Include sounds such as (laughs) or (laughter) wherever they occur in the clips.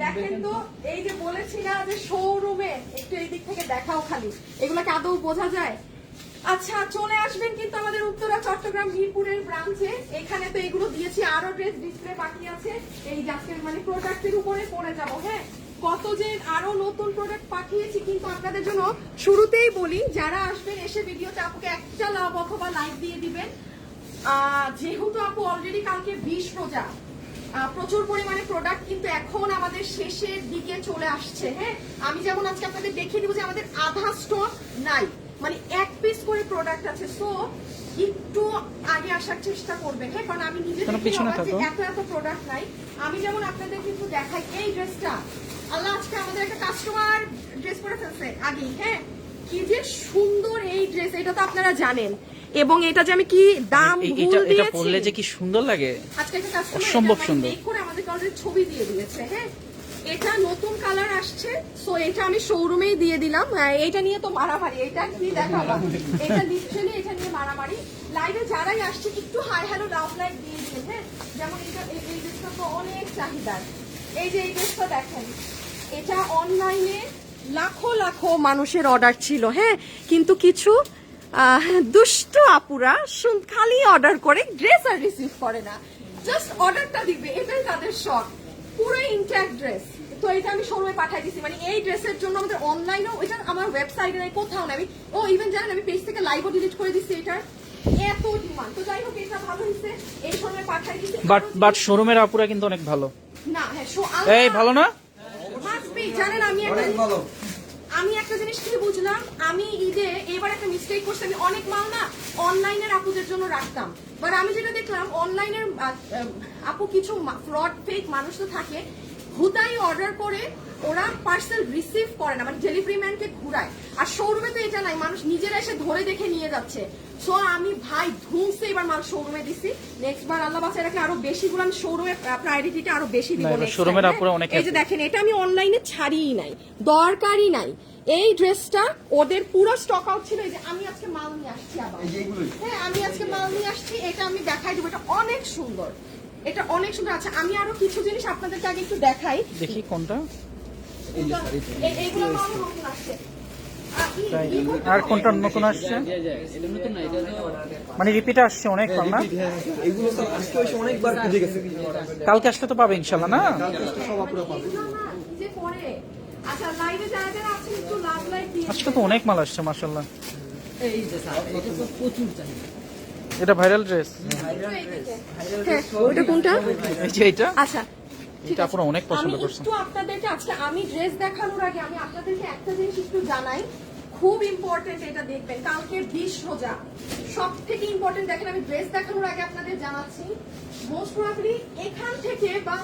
দেখেন তো এই যে বলেছি না যে শোরুমে একটু এই দিক থেকে দেখাও খালি। এগুলোকে আদৌ বোঝা যায়? আচ্ছা চলে আসবেন কিন্তু আমাদের উত্তরা চট্টগ্রাম মিরপুরের ব্রাঞ্চে এখানে তো এগুলো দিয়েছি আরও ড্রেস ডিসপ্লে বাকি আছে। এই জাস্টের মানে প্রোডাক্টের উপরে পড়ে যাব হ্যাঁ? কত যে আরও নতুন প্রোডাক্ট পাঠিয়েছি কিন্তু আপনাদের জন্য শুরুতেই বলি যারা আসবেন এসে ভিডিওতে আপুকে একটা লাভ অথবা লাইক দিয়ে দিবেন। যেহেতু আপু অলরেডি কালকে বিশ রোজা প্রচুর পরিমাণে প্রোডাক্ট কিন্তু এখন আমাদের শেষের দিকে চলে আসছে হ্যাঁ? আমি যেমন আজকে আপনাদের দেখিয়ে দিব যে আমাদের আধা স্টক নাই মানে এক পিস করে প্রোডাক্ট আছে। সো একটু আগে আসার চেষ্টা করবেন হ্যাঁ? কারণ আমি নিজে? এত এত প্রোডাক্ট নাই। আমি যেমন আপনাদের কিন্তু দেখাই এই ড্রেসটা আল্লাহ আজকে আমাদের একটা কাস্টমার ড্রেস পরে ফেলছে আগেই হ্যাঁ? কি যে সুন্দর এই ড্রেস এটা তো আপনারা জানেন। এবং এটা যে আমি কি দাম ভুল এটা এটা দিয়েছি? পরলে যে কি সুন্দর লাগে? আজকে একটা কাস্টমার অসম্ভব সুন্দর। করে আমাদের কাউকে ছবি দিয়ে দিয়েছে হ্যাঁ? এটা নতুন কালার আসছে সো এটা আমি শোরুমেই দিয়ে দিলাম। এইটা নিয়ে তো মারামারি এটা কি দেখালাম এটা লিটারালি এটা নিয়ে মারামারি। লাইভে যারাই আসছে একটু হাই হ্যালো লাভ লাইক দিয়ে দিন হ্যাঁ? যেমন এটা এই ড্রেসটা তো অনেক চাহিদার এই যে, এই ড্রেসটা দেখেন, এটা অনলাইনে লাখো লাখো মানুষের অর্ডার ছিল হ্যাঁ? কিন্তু কিছু দুষ্ট আপুরা খালি অর্ডার করে ড্রেস আর রিসিভ করে না। জাস্ট অর্ডারটা দিবে এটাই তাদের শখ। পুরো ইনট্যাক্ট ড্রেস তো এটা আমি শোরুমে পাঠিয়ে দিছি মানে এই ড্রেসের জন্য আমাদের অনলাইনেও এটা আমার ওয়েবসাইটে নাই, কোথাও নাই। আমি ও ইভেন জানেন, আমি পেজ থেকে লাইভও ডিলিট করে দিচ্ছি এটার। এত ডিমান্ড তো যাই হোক এটা ভালো হয়েছে এই শোরুমে পাঠিয়ে দিচ্ছি বাট বাট শোরুমের আপুরা কিন্তু অনেক ভালো। না হ্যাঁ এই ভালো না? জানেন আমি একটা জিনিস- আমি একটা জিনিস কি বুঝলাম? আমি ঈদে এবার একটা মিস্টেক করছি। আমি অনেক মাল না অনলাইনের আপুদের জন্য রাখতাম। বাট আমি যেটা দেখলাম অনলাইনের আপু কিছু ফ্রড ফেক মানুষ তো থাকে। হুদাই অর্ডার করে ওরা পার্সেল রিসিভ করে না মানে ডেলিভারি ম্যানকে ঘুরায়। আর শোরুমে তো এটা নাই মানুষ নিজেরা এসে ধরে দেখে নিয়ে যাচ্ছে। সো আমি ভাই ধুমসে এবার মাল শোরুমে দিছি। নেক্সট বার আল্লাহ বাসায় রাখলে আরও বেশি গুলো শোরুমে প্রায়োরিটিটা আরও বেশি দিব time, আপুরা? অনেক এই যে দেখেন এটা আমি অনলাইনে ছাড়িই নাই দরকারই নাই। এই ড্রেসটা ওদের পুরো স্টক আউট ছিল এই যে আমি আজকে মাল নিয়ে আসছি আবার। হ্যাঁ আমি আজকে মাল নিয়ে আসছি এটা আমি দেখাই দেবো এটা অনেক সুন্দর। এটা অনেক সুন্দর আচ্ছা আমি আরও কিছু জিনিস আপনাদেরকে আগে একটু দেখাই দেখি কোনটা এইগুলো নতুন আসছে আর তাই আর কোনটা নতুন আসছে মানে রিপিট আসছে অনেক না এগুলো তো আজকে অনেকবার খুঁজে গেছে কালকে আসলে তো পাবে ইনশাল্লাহ না। আচ্ছা আজকে তো অনেক মাল আসছে মার্শাল্লাহ এই যে স্যার এটা তো প্রচুর চাহিদা এটা ভাইরাল ড্রেস ওটা কোনটা? এই যে এটা আচ্ছা এটা আপুরা অনেক পছন্দ আমি করছে আপনাদেরকে আজকে আমি ড্রেস দেখানোর আগে আমি আপনাদেরকে একটা জিনিস একটু জানাই। খুব ইম্পর্টেন্ট এটা দেখবেন। কালকে বিশ রোজা সব থেকে ইম্পর্টেন্ট দেখেন আমি ড্রেস দেখানোর আগে আপনাদের জানাচ্ছি। মোস্ট প্রবাবলি এখান থেকে বা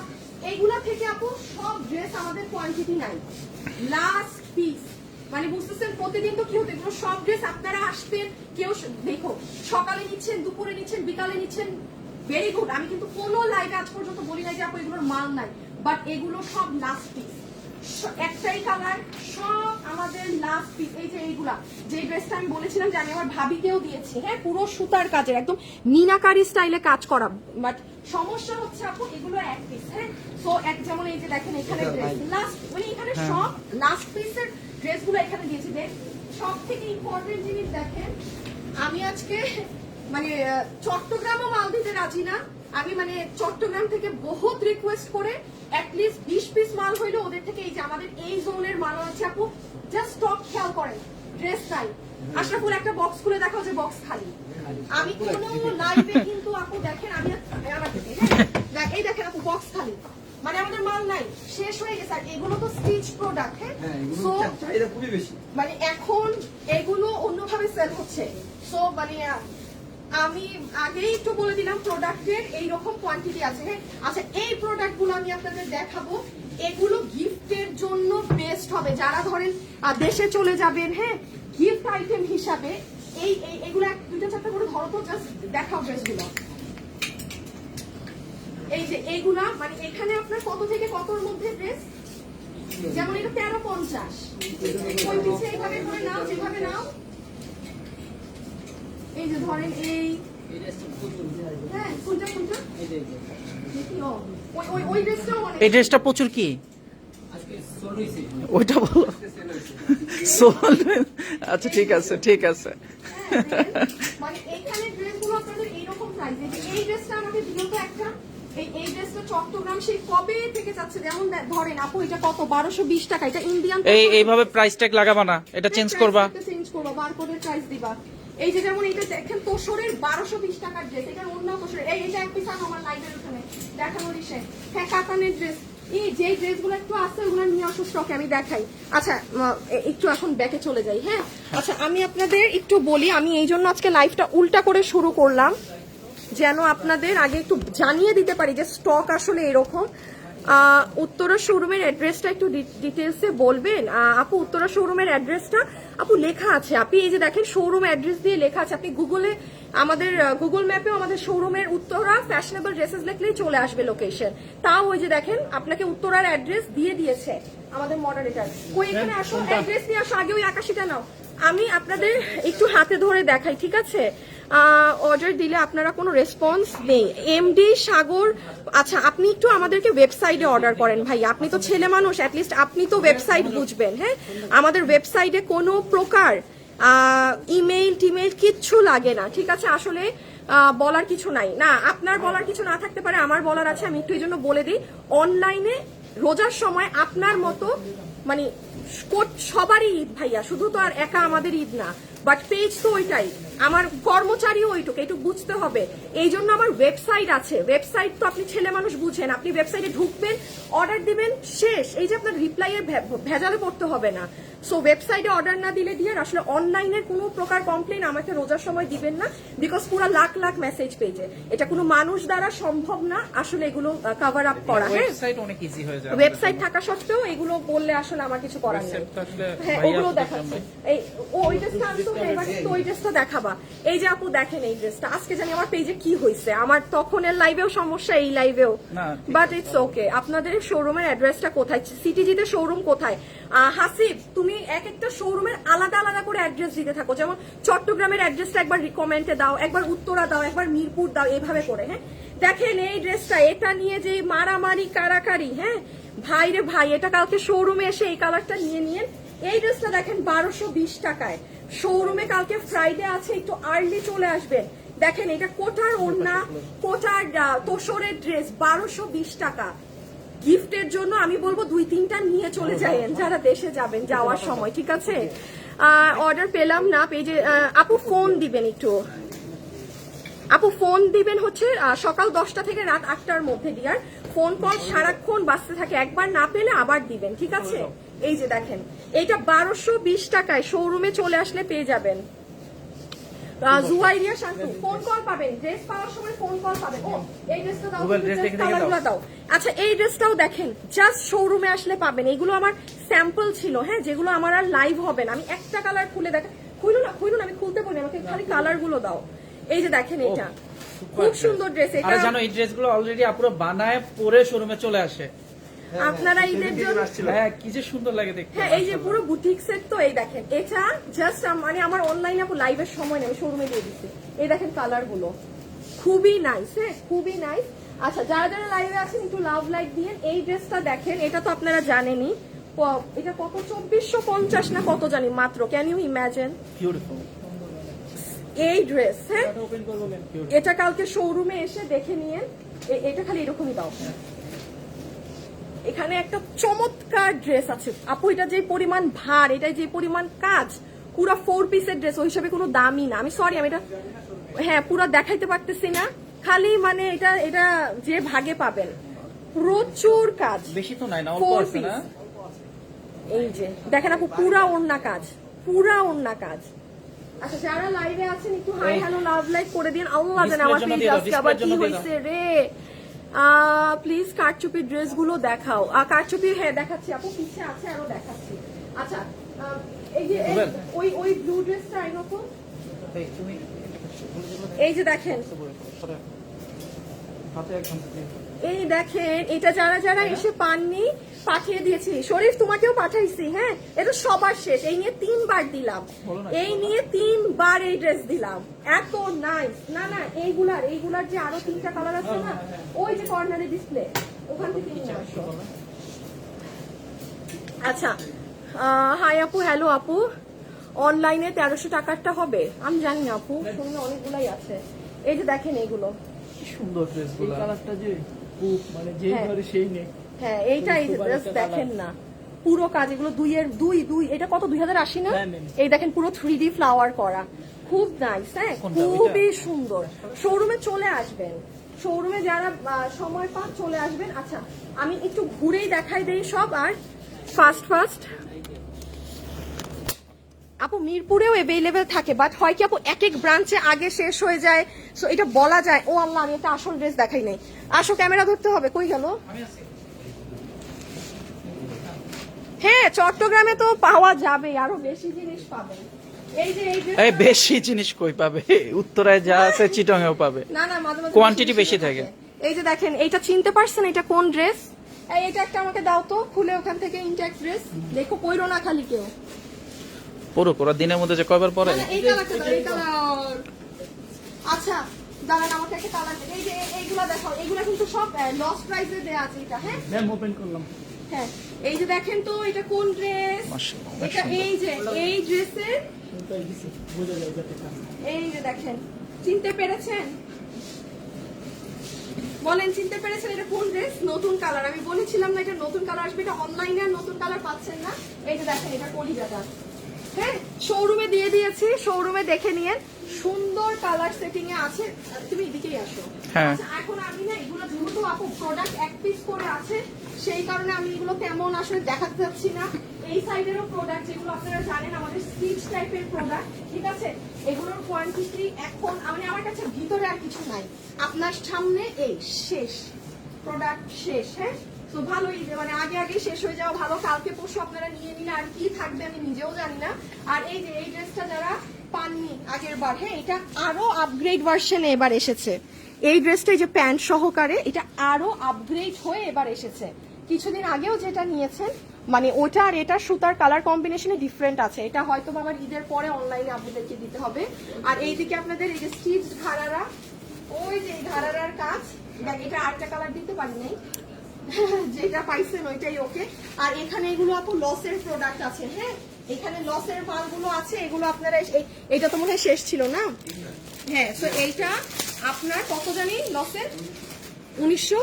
এগুলা থেকে আপু সব ড্রেস আমাদের কোয়ান্টিটি নাই। লাস্ট পিস মানে বুঝতেছেন, প্রতিদিন তো কি হতো এগুলো সব ড্রেস আপনারা আসবেন কেউ দেখো, সকালে নিচ্ছেন, দুপুরে নিচ্ছেন, বিকালে নিচ্ছেন ভেরি গুড আমি কিন্তু কোনো লাইভে আজ পর্যন্ত বলি নাই যে আপু এগুলোর মাল নাই বাট এগুলো সব লাস্ট একটাই কালার সব আমাদের লাস্ট পিস এই যে এইগুলা যে ড্রেসটা আমি বলেছিলাম যে আমি আমার ভাবিকেও দিয়েছি হ্যাঁ পুরো সুতার কাজের একদম মিনাকারি স্টাইলে কাজ করা বাট সমস্যা হচ্ছে আপু এগুলো এক পিস হ্যাঁ? সো এক যেমন এই যে দেখেন এখানে ড্রেস লাস্ট মানে এখানে সব লাস্ট পিসের ড্রেসগুলো এখানে দিয়েছি দেখ সব থেকে ইম্পর্টেন্ট জিনিস দেখেন আমি আজকে মানে চট্টগ্রামও মাল দিতে রাজি না আমি মানে চট্টগ্রাম থেকে বহুত রিকোয়েস্ট করে অ্যাটলিস্ট বিশ পিস মাল হইল ওদের থেকে এই যে আমাদের এই জোনের মাল আছে আপু জাস্ট স্টক খেয়াল করেন ড্রেস নাই। আশরাফুল একটা বক্স খুলে দেখো যে বক্স খালি। আমি কোনো লাইভে কিন্তু আপু দেখেন আমি আমার হ্যাঁ? দেখ এই দেখেন আপু বক্স খালি। মানে আমাদের মাল নাই শেষ হয়ে গেছে। আর এগুলো তো স্টিচ প্রোডাক্ট হ্যাঁ? হ্যাঁ চাহিদা খুবই বেশি। মানে এখন এগুলো অন্যভাবে সেল হচ্ছে। সো মানে আমি আগেই একটু বলে দিলাম প্রোডাক্টের এইরকম কোয়ান্টিটি আছে। হ্যাঁ আচ্ছা এই প্রোডাক্টগুলো আমি আপনাদের দেখাবো। এগুলো গিফটের জন্য বেস্ট হবে। যারা ধরেন দেশে চলে যাবেন হ্যাঁ গিফট আইটেম হিসাবে এই এগুলো এক, দুইটা, চারটা করে ধরো তো জাস্ট দেখাও ড্রেসগুলো এই যে এইগুলা মানে এখানে আপনার কত থেকে কতর মধ্যে ড্রেস যেমন এটা তেরো পঞ্চাশ। এইভাবে করে নাও, যেভাবে নাও। এই যে ধরেন এই এই ড্রেসটা প্রচুর হ্যাঁ ড্রেসটা প্রচুর কি? আজকে সোল হয়েছে ওইটা বলো। সোল আচ্ছা ঠিক আছে ঠিক আছে। হ্যাঁ, মানে এইখানে ড্রেসগুলো আপনাদের এইরকম প্রাইস এই ড্রেসটা আমাকে দিল তো একটা। এই এই ড্রেসটা চট্টগ্রাম সেই কবে থেকে যাচ্ছে? যেমন ধরেন আপু এটা কত? বারোশো বিশ টাকা। এটা ইন্ডিয়ান এই এইভাবে প্রাইস ট্যাগ লাগাবা না। এটা চেঞ্জ করবা। চেঞ্জ করবা। বারকোডের প্রাইস দিবা। এই যে যেমন এটা দেখেন, তোষরের বারোশো বিশ টাকার ড্রেস এটা অন্য তোষরের। এই, এটা এক পিস আমার লাইভের ওখানে, দেখানো দিছে হ্যাঁ কাতানের ড্রেস এই যে ড্রেসগুলো একটু আছে, ওগুলো নিয়ে আসো স্টকে আমি দেখাই। আচ্ছা একটু এখন ব্যাকে চলে যাই হ্যাঁ? আচ্ছা আমি আপনাদের একটু বলি, আমি এই জন্য আজকে লাইভটা উল্টা করে শুরু করলাম, যেন আপনাদের আগে একটু জানিয়ে দিতে পারি যে স্টক আসলে এরকম। উত্তরা শোরুমের অ্যাড্রেসটা একটু ডিটেলসে বলবেন। আপু, উত্তরা শোরুমের অ্যাড্রেসটা আপু লেখা আছে। আপনি এই যে দেখেন শোরুম অ্যাড্রেস দিয়ে লেখা আছে। আপনি গুগলে আমাদের গুগল ম্যাপেও আমাদের শোরুমের উত্তরা ফ্যাশনেবল ড্রেসেস লিখলেই চলে আসবে লোকেশন তাও ওই যে দেখেন আপনাকে উত্তরার অ্যাড্রেস দিয়ে দিয়েছে আমাদের মডারেটার ওই এখানে আসো অ্যাড্রেস নিয়ে আসো আগে ওই আকাশিটা নাও। আমি আপনাদের একটু হাতে ধরে দেখাই ঠিক আছে? অর্ডার দিলে আপনারা কোনো রেসপন্স নেই। এমডি সাগর আচ্ছা আপনি একটু আমাদেরকে ওয়েবসাইটে অর্ডার করেন ভাই। আপনি তো ছেলে মানুষ অ্যাটলিস্ট আপনি তো ওয়েবসাইট বুঝবেন হ্যাঁ? আমাদের ওয়েবসাইটে কোনো প্রকার ইমেইল টিমেইল কিচ্ছু লাগে না, ঠিক আছে? আসলে বলার কিছু নাই। না, আপনার বলার কিছু না থাকতে পারে, আমার বলার আছে, আমি একটু এই জন্য বলে দিই। অনলাইনে রোজার সময় আপনার মতো মানে সবারই ঈদ ভাইয়া, শুধু তো আর একা আমাদের ঈদ না। বাট পেজ তো ওইটাই। আমার কর্মচারীও ওইটুকু একটু বুঝতে হবে। এই জন্য আমার ওয়েবসাইট আছে। ওয়েবসাইট তো আপনি ছেলে মানুষ বুঝেন। আপনি ওয়েবসাইটে ঢুকবেন অর্ডার দিবেন শেষ। এই যে আপনার রিপ্লাইয়ের ভেজালে পড়তে হবে না। সো ওয়েবসাইটে অর্ডার না দিলে দিয়ে আসলে অনলাইনের কোনো প্রকার কমপ্লেন আমাকে রোজার সময় দিবেন না বিকজ পুরো লাখ লাখ মেসেজ পেজে এটা কোনো মানুষ দ্বারা সম্ভব না আসলে এগুলো কভার আপ করা। হ্যাঁ? ওয়েবসাইট থাকা সত্ত্বেও এগুলো বললে আসলে আমার কিছু করার নেই। তো হ্যাঁ ওগুলো দেখাচ্ছে। এই ও ওই ড্রেসটা আমি তো এবার তো ওই ড্রেসটা দেখাবা। এই যে আপু দেখেন এই ড্রেসটা আজকে জানি আমার পেজে কি হয়েছে আমার তখনের লাইভেও সমস্যা এই লাইভেও বাট ইটস ওকে আপনাদের শোরুমের অ্যাড্রেসটা কোথায়? সিটিজিতে শোরুম কোথায়? হাসিব তুমি এক একটা শোরুমের আলাদা আলাদা করে অ্যাড্রেস দিতে থাকো। যেমন চট্টগ্রামের অ্যাড্রেসটা একবার রিকমেন্টে দাও একবার উত্তরা দাও একবার মিরপুর দাও এইভাবে করে হ্যাঁ? দেখেন এই ড্রেসটা এটা নিয়ে যে মারামারি কারাকারি হ্যাঁ? ভাই রে ভাই এটা কালকে শোরুমে এসে এই কালারটা নিয়ে নিয়ে এই ড্রেসটা দেখেন, বারোশো বিশ টাকায়। শোরুমে কালকে ফ্রাইডে আছে, একটু আর্লি চলে আসবেন দেখেন, এটা কোটার ওড়না কোটার তোষরের ড্রেস বারোশো বিশ টাকা। গিফটের জন্য আমি বলব দুই তিনটা নিয়ে চলে যাবেন যারা দেশে যাবেন, যাওয়ার সময়, ঠিক আছে? অর্ডার পেলাম না পেজে আপু ফোন দিবেন একটু। আপু ফোন দিবেন হচ্ছে সকাল দশটা থেকে রাত আটটার মধ্যে দিয়ার ফোন কল সারাক্ষণ বাঁচতে থাকে। একবার না পেলে আবার দিবেন, ঠিক আছে? এই যে দেখেন এইটা বারোশো বিশ টাকায় শোরুমে চলে আসলে পেয়ে যাবেন। আহ, জুয়াইরিয়া শান্তু ফোন কল পাবেন। ড্রেস পাওয়ার সময় ফোন কল পাবেন। ও এই ড্রেসটা দাও Google dress দেখে দেখে দাও। কালারগুলো দাও। আচ্ছা এই ড্রেসটাও দেখেন জাস্ট শোরুমে আসলে পাবেন। এগুলো আমার স্যাম্পল ছিল হ্যাঁ যেগুলো আমার আর লাইভ হবে না। আমি একটা কালার খুলে দেখ না আমি খুলতে বলি আমাকে খালি কালারগুলো দাও। এই যে দেখেন এটা। খুব সুন্দর ড্রেস এটা জানো এই ড্রেসগুলো অলরেডি আপুরো বানায় পরে শোরুমে চলে আসে। আপনারা ঈদের জন্য হ্যাঁ কি যে সুন্দর লাগে দেখতে। হ্যাঁ এই যে পুরো বুটিক সেট তো এই দেখেন। এটা জাস্ট মানে আমার অনলাইনে আপু লাইভের সময় নেই শোরুমে দিয়ে দিচ্ছি। এই দেখেন কালারগুলো। খুবই নাইস হ্যাঁ খুবই নাইস আচ্ছা যারা যারা লাইভে আছেন একটু লাভ লাইক দিয়ে এই ড্রেসটা দেখেন এটা তো আপনারা জানেনই। এটা কত? চব্বিশশো পঞ্চাশ না কত জানি মাত্র। ক্যান ইউ ইম্যাজিন এই ড্রেস হ্যাঁ? ওপেন করব ম্যাম এটা কালকে শোরুমে এসে দেখে নিয়ে এটা খালি এরকমই দাও। এখানে একটা চমৎকার ড্রেস আছে। আপু এটা যে পরিমাণ ভার এটা যে পরিমাণ কাজ পুরা ফোর পিসের ড্রেস ওই হিসাবে কোনো দামই না। আমি সরি আমি এটা হ্যাঁ পুরো দেখাইতে পারতেছি না। খালি মানে এটা এটা যে ভাগে পাবেন। প্রচুর কাজ। বেশি তো নাই না অল্প আছে না? এই যে দেখেন আপু পুরা ওড়না কাজ পুরা ওড়না কাজ। আচ্ছা যারা লাইভে আছেন একটু হাই হ্যালো লাভ লাইক করে দিন। আল্লাহ জানে আমার পেজ আজকে আবার কি হয়েছে রে। প্লিজ কারচুপির ড্রেসগুলো দেখাও। আর কারচুপি হ্যাঁ দেখাচ্ছি আপু পিছে আছে আরও দেখাচ্ছি। আচ্ছা এই যে ওই ওই ব্লু ড্রেসটা এই যে দেখেন। এই দেখেন এটা যারা যারা এসে পাননি পাঠিয়ে দিয়েছি। শরীফ তোমাকেও পাঠাইছি হ্যাঁ? এটা সবার শেষ। এই নিয়ে তিনবার দিলাম। এই নিয়ে তিনবার এই ড্রেস দিলাম। এত নাইস না না এইগুলার এইগুলার যে আরও তিনটা কালার আছে না ওই যে কর্নারে ডিসপ্লে ওখান থেকে নিয়ে আসো। আচ্ছা হাই আপু হ্যালো আপু। অনলাইনে তেরোশো টাকারটা হবে? আমি জানি না আপু শুনলে অনেকগুলাই আছে। এই যে দেখেন এইগুলো কি সুন্দর ড্রেস এই কালারটা যে খুব মানে যেই হ্যাঁ। ধরে সেই নেই হ্যাঁ এইটাই দেখেন না। পুরো কাজ এগুলো দুইয়ের দুই দুই এটা কত দুই হাজার আশি না? হ্যাঁ, এই দেখেন পুরো থ্রি ডি ফ্লাওয়ার করা। খুব নাইস হ্যাঁ? খুবই সুন্দর। শোরুমে চলে আসবেন। শোরুমে যারা সময় পান চলে আসবেন। আচ্ছা আমি একটু ঘুরেই দেখাই দেই সব আর ফার্স্ট ফার্স্ট আপু মিরপুরেও অ্যাভেলেবেল থাকে বাট হয় কি আপু এক এক ব্রাঞ্চে আগে শেষ হয়ে যায়। সো এটা বলা যায়। ও আল্লাহ আমি একটা আসল ড্রেস দেখাই নাই। আসো ক্যামেরা ধরতে হবে। কই গেল? হ্যাঁ চট্টগ্রামে তো পাওয়া যাবে আরও বেশি জিনিস পাবেন এই যে এই যে এই বেশি জিনিস কই পাবে? উত্তরায় যা আছে চিটংয়েও পাবে। না না মাঝে মাঝে Quantity বেশি থাকে। এই যে দেখেন এইটা চিনতে পারছেন এটা কোন ড্রেস? এই এটা একটা আমাকে দাও তো খুলে ওখান থেকে ইনট্যাক্ট ড্রেস দেখো পইরো না খালি কেউ। পুরো পুরো দিনের মধ্যে যে কয়বার পরে? না, না, এই কালারটা দাও, এই কালার। আচ্ছা দাঁড়ান আমাকে একটা কালার এই যে এইগুলা দেখো এইগুলা কিন্তু সব লস প্রাইসে দেয়া আছে এটা হ্যাঁ? ম্যাম ওপেন করলাম। হ্যাঁ এই যে দেখেন তো এটা কোন ড্রেস এটা এই যে এই ড্রেসের এই যে দেখেন চিনতে পেরেছেন? বলেন চিনতে পেরেছেন এটা কোন ড্রেস নতুন কালার আমি বলেছিলাম না এটা নতুন কালার আসবে এটা অনলাইনে আর নতুন কালার পাচ্ছেন না। এই যে দেখেন এটা কলিজাটা। হ্যাঁ শোরুমে দিয়ে দিয়েছি শোরুমে দেখে নিয়েন। সুন্দর কালার সেটিং এ আছে। তুমি এদিকেই আসো। হ্যাঁ। আচ্ছা, এখন আমি না এগুলো যেহেতু আপু প্রোডাক্ট এক পিস করে আছে সেই কারণে আমি এগুলো তেমন আসলে দেখাতে চাচ্ছি না। এই সাইডেরও প্রোডাক্ট যেগুলো আপনারা জানেন, আমাদের স্টিচ টাইপের প্রোডাক্ট ঠিক আছে? এগুলোর কোয়ান্টিটি এখন মানে আমার কাছে ভিতরে আর কিছু নাই। আপনার সামনে এই শেষ প্রোডাক্ট শেষ হ্যাঁ? তো ভালোই মানে আগে আগে শেষ হয়ে যাওয়া ভালো। কালকে পরশু আপনারা নিয়ে নিলে আর কি থাকবে আমি নিজেও জানি না। আর এই যে, এই ড্রেসটা যারা পাননি আগের বার হ্যাঁ এটা আরও আপগ্রেড ভার্সনে এবার এসেছে। এই ড্রেসটা এই যে প্যান্ট সহকারে, এটা আরও আপগ্রেড হয়ে এবার এসেছে। কিছুদিন আগেও যেটা নিয়েছেন মানে ওটা আর এটা সুতার কালার কম্বিনেশনে ডিফারেন্ট আছে। এটা হয়তো বা আমার ঈদের পরে অনলাইনে আপনাদেরকে দিতে হবে। আর এইদিকে আপনাদের এই যে স্টিচ ঘাড়ারা, ওই যে ঘাড়ারার কাজ। এটা আরেকটা কালার দিতে পারি নাই। (laughs) যেটা পাইছেন ওইটাই ওকে আর এখানে এগুলো আপু লসের প্রোডাক্ট আছে হ্যাঁ? এখানে লসের মালগুলো আছে, এগুলো আপনারা এইটা তো মনে হয় শেষ ছিল না? হ্যাঁ তো এইটা আপনার কত জানি? লসের? উনিশশো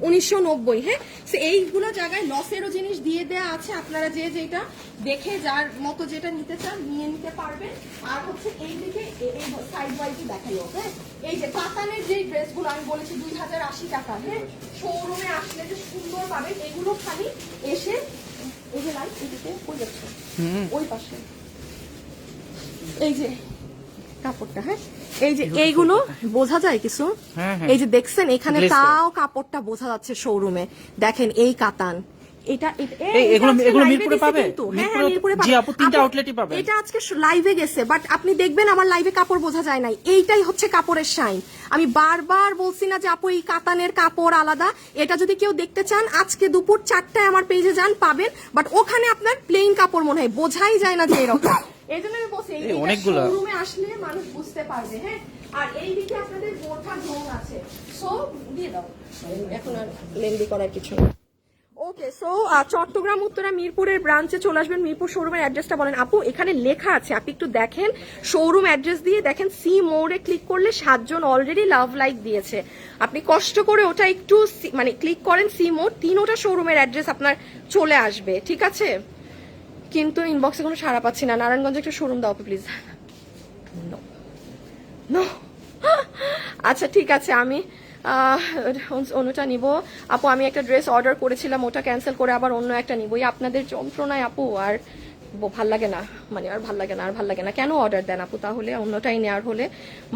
উনিশশো নব্বই হ্যাঁ? তো এইগুলো জায়গায় লসেরও জিনিস দিয়ে দেয়া আছে। আপনারা যে যেটা দেখে যার মতো যেটা নিতে চান নিয়ে নিতে পারবেন। আর হচ্ছে এই দিকে এই সাইড ওয়াইজই দেখাই হ্যাঁ এই যে কাতানের যে ড্রেসগুলো আমি বলেছি দুই হাজার আশি টাকা হ্যাঁ? শোরুমে আসলে যে সুন্দর পাবেন এগুলো খালি এসে এই যে লাইট এদিকে ওই যাচ্ছে ওই পাশে। এই যে কাপড়টা হ্যাঁ? এই যে এইগুলো বোঝা যায় কিছু? হ্যাঁ, হ্যাঁ। এই যে দেখছেন এখানে তাও কাপড়টা বোঝা যাচ্ছে শোরুমে দেখেন এই কাতান। এটা এটা- এই- এই, এটা এগুলো- এগুলো মিরপুরে পাবে? কিন্তু। হ্যাঁ, হ্যাঁ, মিরপুরে- মিরপুরে পাবে। আপু, তিনটা আপু, পাবে। এটা আজকে লাইভে গেছে বাট আপনি দেখবেন আমার লাইভে কাপড় বোঝা যায় নাই। এইটাই হচ্ছে কাপড়ের শাইন আমি বারবার বলছি না যে আপু এই কাতানের কাপড় আলাদা। এটা যদি কেউ দেখতে চান আজকে দুপুর চারটায় আমার পেজে যান পাবেন। বাট ওখানে আপনার প্লেন কাপড় মনে হয়। বোঝাই যায় না যে এরকম। এই জন্য আমি বলছি এই অনেকগুলা। শোরুমে আসলে মানুষ বুঝতে পারবে হ্যাঁ? আর এই দিকে আপনাদের ঢোং আছে। সো দিয়ে দাও। এখন আর লেন্দি করার কিছু নেই। ওকে সো চট্টগ্রাম উত্তরা মিরপুরের ব্রাঞ্চে চলে আসবেন। মিরপুর শোরুমের অ্যাড্রেসটা বলেন। আপু এখানে লেখা আছে আপনি একটু দেখেন। শোরুম অ্যাড্রেস দিয়ে দেখেন সি মোড়ে ক্লিক করলে সাতজন অলরেডি লাভ লাইক দিয়েছে। আপনি কষ্ট করে ওটা একটু মানে ক্লিক করেন সি মোড় তিনোটা শোরুমের অ্যাড্রেস আপনার চলে আসবে। ঠিক আছে? কিন্তু ইনবক্সে কোনো সাড়া পাচ্ছি না। নারায়ণগঞ্জে একটা শোরুম দাও প্লিজ আচ্ছা ঠিক আছে, আমি অন্যটা নিব। আপু, আমি একটা ড্রেস অর্ডার করেছিলাম, ওটা ক্যান্সেল করে আবার অন্য একটা নিব। এই আপনাদের যন্ত্রণায়, আপু, আর ভালো লাগে না। মানে আর ভালো লাগে না, আর ভালো লাগে না। কেন অর্ডার দেন আপু তাহলে? অন্যটাই নেওয়ার হলে।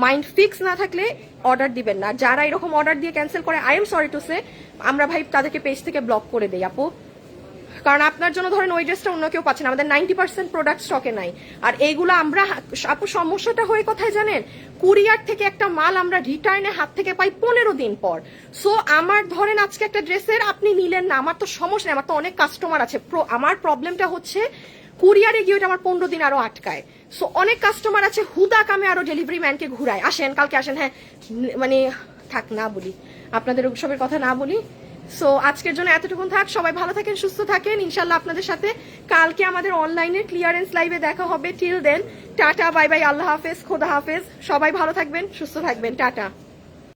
মাইন্ড ফিক্স না থাকলে অর্ডার দিবেন না। যারা এরকম অর্ডার দিয়ে ক্যান্সেল করে I am sorry to say আমরা ভাই তাদেরকে পেজ থেকে ব্লক করে দেই, আপু। কারণ আপনার জন্য ধরেন ওই ড্রেসটা অন্য কেউ পাচ্ছে না। আমাদের নাইনটি পার্সেন্ট প্রোডাক্ট স্টকে নাই। আর এইগুলো আমরা আপু, সমস্যাটা হয়ে কোথায় জানেন? কুরিয়ার থেকে একটা মাল আমরা রিটার্নে হাত থেকে পাই পনেরো দিন পর। সো আমার ধরেন আজকে একটা ড্রেসের আপনি নিলেন না, আমার তো সমস্যা নেই, আমার তো অনেক কাস্টমার আছে। আমার প্রবলেমটা হচ্ছে কুরিয়ারে গিয়ে ওটা আমার পনেরো দিন আরও আটকায়। সো অনেক কাস্টমার আছে হুদা কামে আরও ডেলিভারি ম্যানকে ঘুরায়। আসেন, কালকে আসেন হ্যাঁ মানে থাক, না বলি। আপনাদের উৎসবের কথা না বলি। সো আজকের জন্য এতটুকুন থাক। সবাই ভালো থাকেন, সুস্থ থাকেন। ইনশাল্লাহ আপনাদের সাথে কালকে আমাদের অনলাইনে ক্লিয়ারেন্স লাইভে দেখা হবে। Till then tata bye bye আল্লাহ হাফেজ, খোদা হাফেজ। সবাই ভালো থাকবেন, সুস্থ থাকবেন। টাটা।